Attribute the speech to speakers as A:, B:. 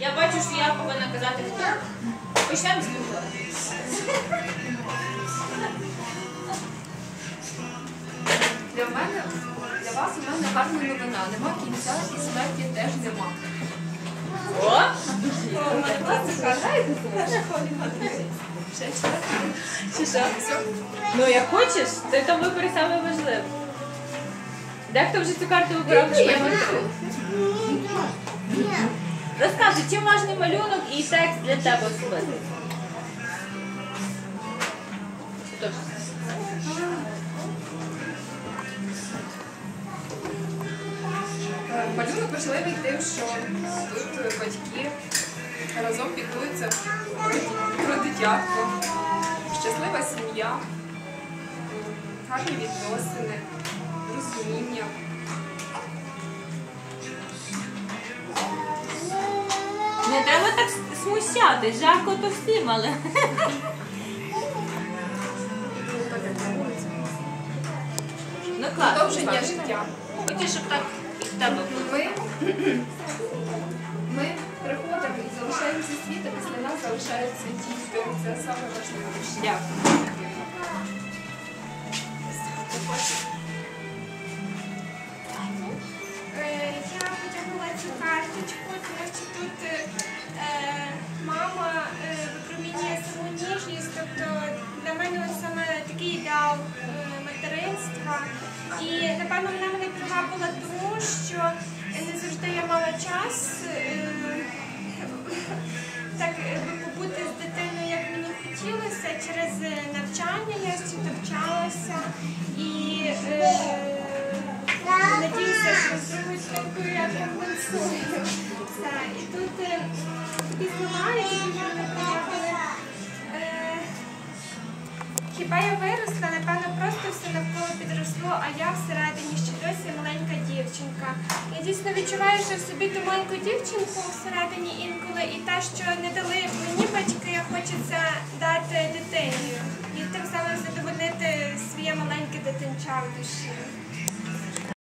A: Я бачу, що я повинна казати хто. Почнемо з Любові.
B: Для мене, для вас у мене гарна новина. Нема кінця і смерті теж нема.
A: О! Чи що? Ну, як хочеш, це там вибори саме важливе. Дехто вже цю карту вибрав
B: Я
A: швидко. Важний малюнок і текст для тебе особисто?
B: Е, Малюнок важливий тим, що тут батьки разом піклуються про дитятко, щаслива сім'я, гарні відносини,
A: Не треба так смущати, жарко то всім, але. Ну класно.
B: Продовження життя.
A: Хочеш, щоб так і в тебе було.
B: Ми, ми приходимо і залишаємося світ, а після нас залишаються діти. Це саме важливіше.
A: Дякую.
C: Е, вона мене привабила тому, що не завжди я мала час е, так побути з дитиною, як мені хотілося. Через е, навчання я ще вчалася і. Е, Надіюся, що з другою частинкою я компенсую. І тут е, такі слова, які дуже мене приємили. Е, Хіба я виросла, напевно, Я дійсно відчуваю, в собі ту маленьку дівчинку всередині інколи і те, що не дали мені батьки, хочеться дати дитині. І тим самим задовольнити своє маленьке дитинча в душі.